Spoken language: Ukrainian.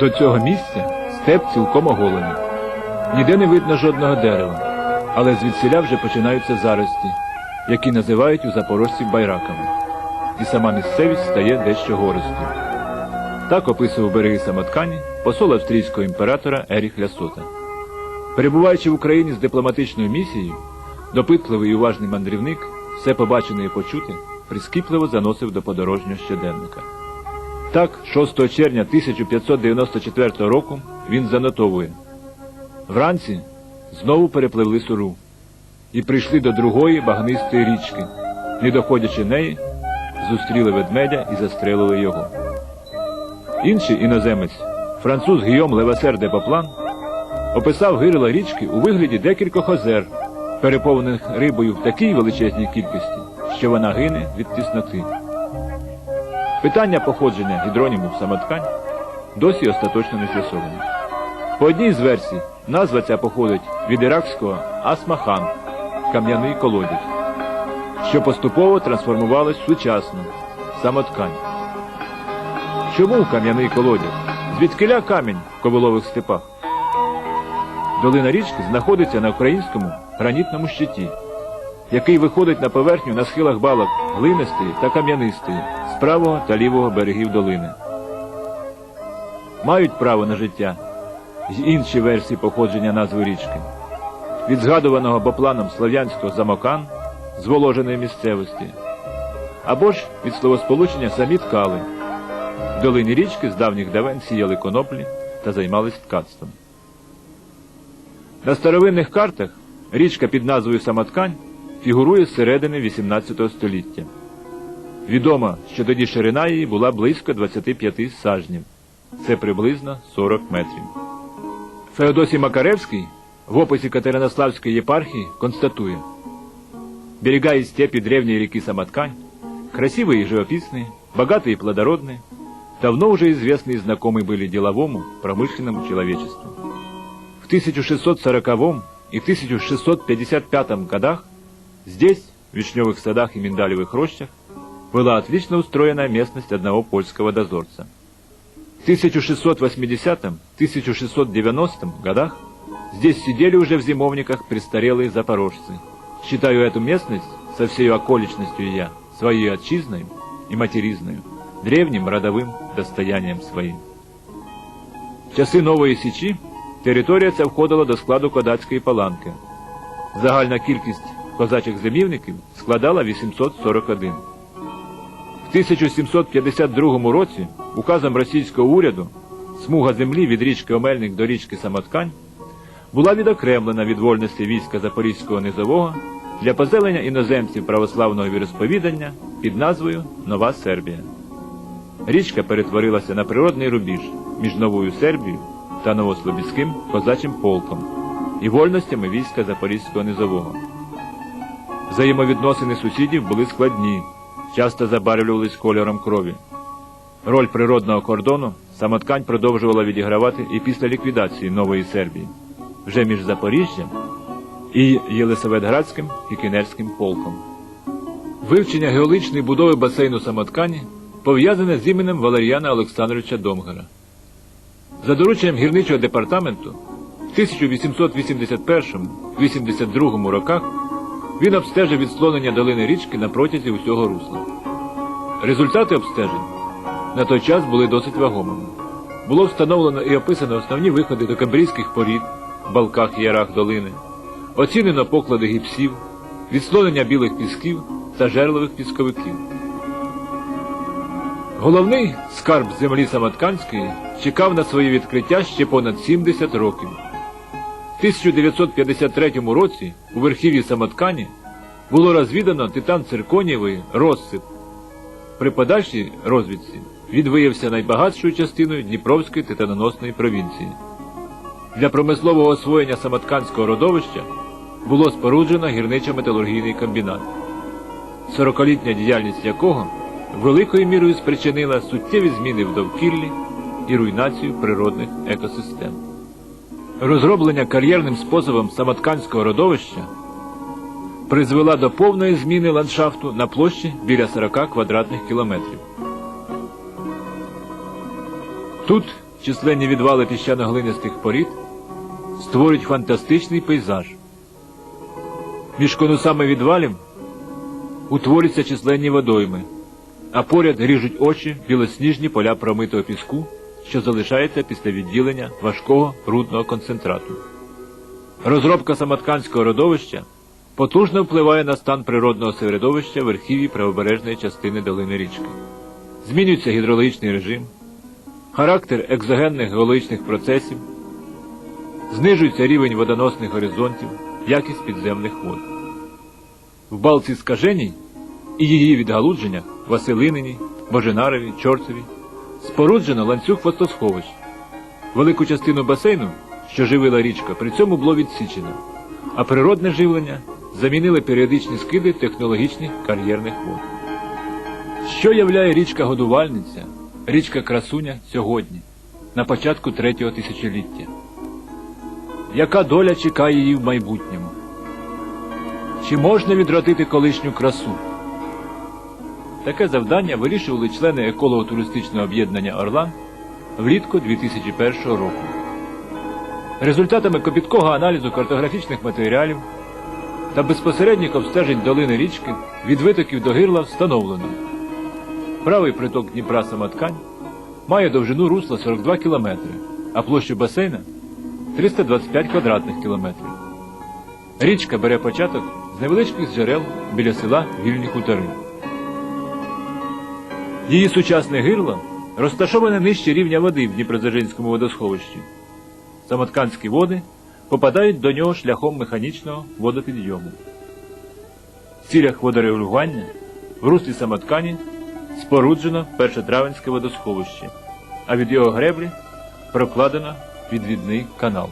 До цього місця степ цілком оголений. Ніде не видно жодного дерева, але звідсіля вже починаються зарості, які називають у запорожців байраками. І сама місцевість стає дещо гористою. Так описував береги Самоткані посол австрійського імператора Еріх Лясота. Перебуваючи в Україні з дипломатичною місією, допитливий і уважний мандрівник все побачене і почуте прискіпливо заносив до подорожнього щоденника. Так, 6 червня 1594 року він занотовує. Вранці знову перепливли суру і прийшли до другої багнистої річки. Не доходячи неї, зустріли ведмедя і застрелили його. Інший іноземець, француз Гійом Левасер де Поплан, описав гирила річки у вигляді декількох озер, переповнених рибою в такій величезній кількості, що вона гине від тісноти. Питання походження гідроніму самоткань досі остаточно не з'ясовані. По одній з версій, назва ця походить від іракського Асмахан кам'яний колодязь, що поступово трансформувалась в сучасну самоткань. Чому кам'яний колодязь? Звідкиля камінь в ковилових степах? Долина річки знаходиться на українському гранітному щиті, який виходить на поверхню на схилах балок глинистої та кам'янистої правого та лівого берегів долини. Мають право на життя й інші версії походження назви річки. Від згадуваного бопланом слов'янського замокан зволоженої місцевості, або ж від словосполучення самі ткали. В долині річки з давніх давен сіяли коноплі та займались ткацтвом. На старовинних картах річка під назвою Самоткань фігурує з середини XVIII століття. Відомо, що тоді ширина її була близько 25 сажнів. Це приблизно 40 метрів. Феодосій Макаревський в описі Катеринославської єпархії констатує Берега и степи древней реки Самоткань, красивые и живописные, богатые и плодородные, давно уже известны и знакомы были деловому, промышленному человечеству. В 1640 и 1655 годах здесь, в вишневых садах и миндалевых рощах, была отлично устроена местность одного польского дозорца. В 1680-1690 годах здесь сидели уже в зимовниках престарелые запорожцы. Считаю эту местность со всей околичностью я своей отчизной и материзною, древним родовым достоянием своим. В часи Нової Січі територія ця входила до складу кодацької паланки. Загальна кількість козачих зимівників складала 841. В 1752 році указом російського уряду смуга землі від річки Омельник до річки Самоткань була відокремлена від вольності війська Запорізького низового для позелення іноземців православного віросповідання під назвою Нова Сербія. Річка перетворилася на природний рубіж між Новою Сербією та Новослобідським козачим полком і вольностями війська Запорізького низового. Взаємовідносини сусідів були складні, часто забарвлювались кольором крові. Роль природного кордону самоткань продовжувала відігравати і після ліквідації Нової Сербії, вже між Запоріжжям і Єлисаветградським і Кінерським полком. Вивчення геологічної будови басейну самоткані пов'язане з іменем Валеріана Олександровича Домгара. За дорученням гірничого департаменту в 1881-82 роках він обстежив відслонення долини річки на протязі усього русла. Результати обстежень на той час були досить вагомими. Було встановлено і описано основні виходи до камбрійських порід балках і ярах долини, оцінено поклади гіпсів, відслонення білих пісків та жерлових пісковиків. Головний скарб землі Самотканської чекав на своє відкриття ще понад 70 років. В 1953 році у верхів'ї Самоткані було розвідано титан цирконієвої розсип. При подальшій розвідці він виявився найбагатшою частиною Дніпровської титаноносної провінції. Для промислового освоєння Самотканського родовища було споруджено гірничо-металургійний комбінат, сорокалітня діяльність якого великою мірою спричинила суттєві зміни в довкіллі і руйнацію природних екосистем. Розроблення кар'єрним способом Самотканського родовища призвела до повної зміни ландшафту на площі біля 40 квадратних кілометрів. Тут численні відвали піщано-глинистих порід створюють фантастичний пейзаж. Між конусами відвалів утворюються численні водойми, а поряд ріжуть очі білосніжні поля промитого піску, що залишається після відділення важкого рудного концентрату. Розробка самотканського родовища потужно впливає на стан природного середовища верхів'ї правобережної частини долини річки. Змінюється гідрологічний режим, характер екзогенних геологічних процесів, знижується рівень водоносних горизонтів, якість підземних вод. В балці скаженій і її відгалудженнях Василинині, Боженарові, Чорцеві споруджено ланцюг водосховищ. Велику частину басейну, що живила річка, при цьому було відсічено, а природне живлення замінили періодичні скиди технологічних кар'єрних вод. Що являє річка Годувальниця, річка Красуня сьогодні, на початку третього тисячоліття? Яка доля чекає її в майбутньому? Чи можна відродити колишню красу? Таке завдання вирішували члени еколого-туристичного об'єднання Орлан влітку 2001 року. Результатами копіткого аналізу картографічних матеріалів та безпосередніх обстежень долини річки від витоків до гирла встановлено. Правий приток Дніпра Самоткань має довжину русла 42 км, а площу басейна 325 квадратних кілометрів. Річка бере початок з невеличких джерел біля села Вільні Хутори. Її сучасне гирло розташоване нижче рівня води в Дніпродзержинському водосховищі. Самотканські води попадають до нього шляхом механічного водопідйому. В цілях водорегулювання в руслі самоткані споруджено першотравенське водосховище, а від його греблі прокладено підвідний канал.